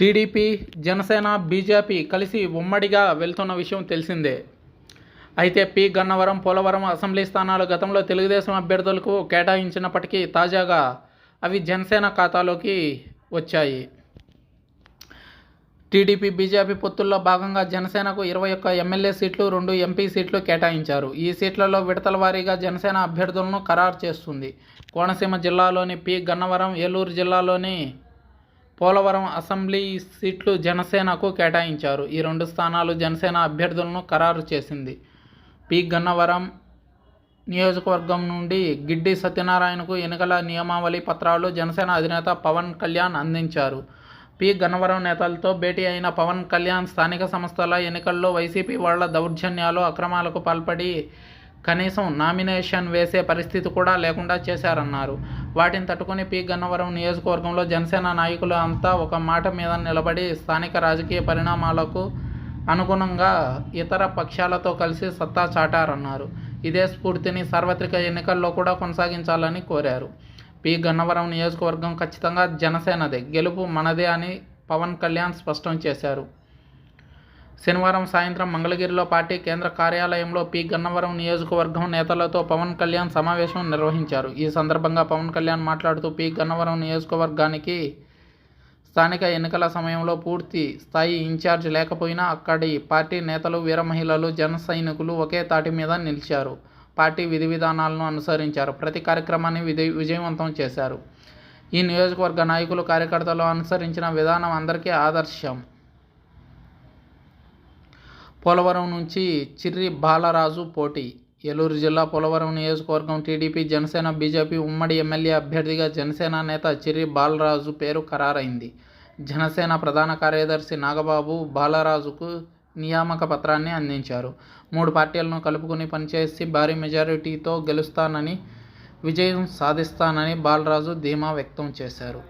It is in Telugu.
టీడీపీ జనసేన బీజేపీ కలిసి ఉమ్మడిగా వెళ్తున్న విషయం తెలిసిందే. అయితే పి. గన్నవరం పోలవరం అసెంబ్లీ స్థానాలు గతంలో తెలుగుదేశం అభ్యర్థులకు కేటాయించినప్పటికీ తాజాగా అవి జనసేన ఖాతాలోకి వచ్చాయి. టీడీపీ బీజేపీ పొత్తుల్లో భాగంగా జనసేనకు ఇరవై ఒక్క ఎమ్మెల్యే సీట్లు రెండు ఎంపీ సీట్లు కేటాయించారు. ఈ సీట్లలో విడతల వారీగా జనసేన అభ్యర్థులను ఖరారు చేస్తుంది. కోనసీమ జిల్లాలోని పి. గన్నవరం ఏలూరు జిల్లాలోని పోలవరం అసెంబ్లీ సీట్లు జనసేనకు కేటాయించారు. ఈ రెండు స్థానాలు జనసేన అభ్యర్థులను ఖరారు చేసింది. పి. గన్నవరం నియోజకవర్గం నుండి గిడ్డి సత్యనారాయణకు ఎన్నికల నియమావళి పత్రాలు జనసేన అధినేత పవన్ కళ్యాణ్ అందించారు. పి. గన్నవరం నేతలతో భేటీ అయిన పవన్ కళ్యాణ్ స్థానిక సంస్థల ఎన్నికల్లో వైసీపీ వాళ్ళ దౌర్జన్యాలు అక్రమాలకు పాల్పడి కనీసం నామినేషన్ వేసే పరిస్థితి కూడా లేకుండా చేశారన్నారు. వాటిని తట్టుకుని పి. గన్నవరం నియోజకవర్గంలో జనసేన నాయకులు అంతా ఒక మాట మీద నిలబడి స్థానిక రాజకీయ పరిణామాలకు అనుగుణంగా ఇతర పక్షాలతో కలిసి సత్తా చాటారన్నారు. ఇదే స్ఫూర్తిని సార్వత్రిక ఎన్నికల్లో కూడా కొనసాగించాలని కోరారు. పి. గన్నవరం నియోజకవర్గం ఖచ్చితంగా జనసేనదే. గెలుపు మనదే అని పవన్ కళ్యాణ్ స్పష్టం చేశారు. శనివారం సాయంత్రం మంగళగిరిలో పార్టీ కేంద్ర కార్యాలయంలో పి. గన్నవరం నియోజకవర్గం నేతలతో పవన్ కళ్యాణ్ సమావేశం నిర్వహించారు. ఈ సందర్భంగా పవన్ కళ్యాణ్ మాట్లాడుతూ పి. గన్నవరం నియోజకవర్గానికి స్థానిక ఎన్నికల సమయంలో పూర్తి స్థాయి ఇన్ఛార్జ్ లేకపోయినా అక్కడి పార్టీ నేతలు వీర మహిళలు జన సైనికులు ఒకే తాటి మీద నిలిచారు. పార్టీ విధి విధానాలను అనుసరించారు. ప్రతి కార్యక్రమాన్ని విధి విజయవంతం చేశారు. ఈ నియోజకవర్గ నాయకులు కార్యకర్తలు అనుసరించిన విధానం అందరికీ ఆదర్శం. పోలవరం నుంచి చిర్రి బాలరాజు పోటీ. ఏలూరు జిల్లా పోలవరం నియోజకవర్గం టీడీపీ జనసేన బీజేపీ ఉమ్మడి ఎమ్మెల్యే అభ్యర్థిగా జనసేన నేత చిర్రి బాలరాజు పేరు ఖరారైంది. జనసేన ప్రధాన కార్యదర్శి నాగబాబు బాలరాజుకు నియామక పత్రాన్ని అందించారు. మూడు పార్టీలను కలుపుకుని పనిచేసి భారీ మెజారిటీతో గెలుస్తానని విజయం సాధిస్తానని బాలరాజు ధీమా వ్యక్తం చేశారు.